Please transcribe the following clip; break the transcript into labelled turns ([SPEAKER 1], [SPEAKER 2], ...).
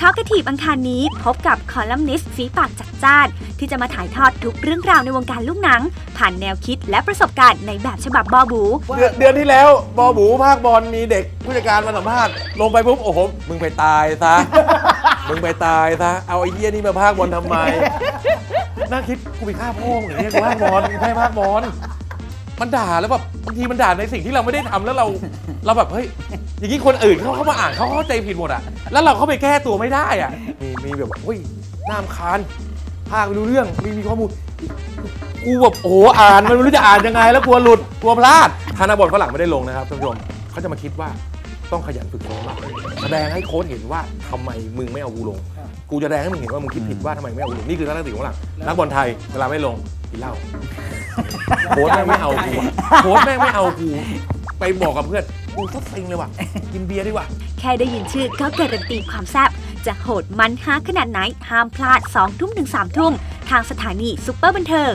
[SPEAKER 1] ทอกทีบอังคารนี้พบกับคอลัมนิสต์ฝีปากจัดจ้าน ที่จะมาถ่ายทอดทุกเรื่องราวในวงการลูกหนัง ผ่านแนวคิดและประสบการณ์ในแบบฉบับบอบู
[SPEAKER 2] เดือนเดือนที่แล้วบอบูภาคบอลมีเด็กผู้จัดการมาสัมภาษณ์ลงไปปุ๊บโอ้โหมึงไปตายซะ มึงไปตายซะเอาไอ้เหี้ยนี่มาภาคบอลทำไมน่าคิดกูไปฆ่าพ่อมึงเหรอเนี่ยกูภาคบอลกูแค่ภาคบอล มันด่าแล้วแบบบางทีมันด่าในสิ่งที่เราไม่ได้ทำแล้วเรา เราแบบเฮ้ยอย่างนี้คนอื่นเขาเข้ามาอ่านเขาเข้าใจผิดหมดอะแล้วเราเข้าไปแก้ตัวไม่ได้อะมีมีแบบเฮ้ยน้ามคานภาคไม่รู้เรื่องมีมีข้อมูลกูแบบโอ้โหอ่านมันไม่รู้จะอ่านยังไง แล้วกลัวหลุดกลัวพลาดธนบอลฝรั่งไม่ได้ลงนะครับท่านผู้ชมเขาจะมาคิดว่าต้องขยันฝึกซ้อมมากแสดงให้โค้ชเห็นว่าทำไมมึงไม่เอากูลง กูจะแสดงให้มึงเห็นว่ามึงคิดผิดว่าทำไมไม่เอากูลงนี่คือทัศนคติของฝรั่งนักบอลไทยเวลาไม่ลงกินเหล้า โค้ชแม่งไม่เอากูอะโค้ชแม่งไม่เอากูไปบอกกับเพื่อนกูทุกซิงเลยว่ะ กินเบียร์ดีกว่า
[SPEAKER 1] แค่ได้ยินชื่อก็การันตีความแซ่บจะโหดมันฮาขนาดไหน ห้ามพลาด2ทุ่มถึง3ทุ่ม ทางสถานีซุปเปอร์บันเทิง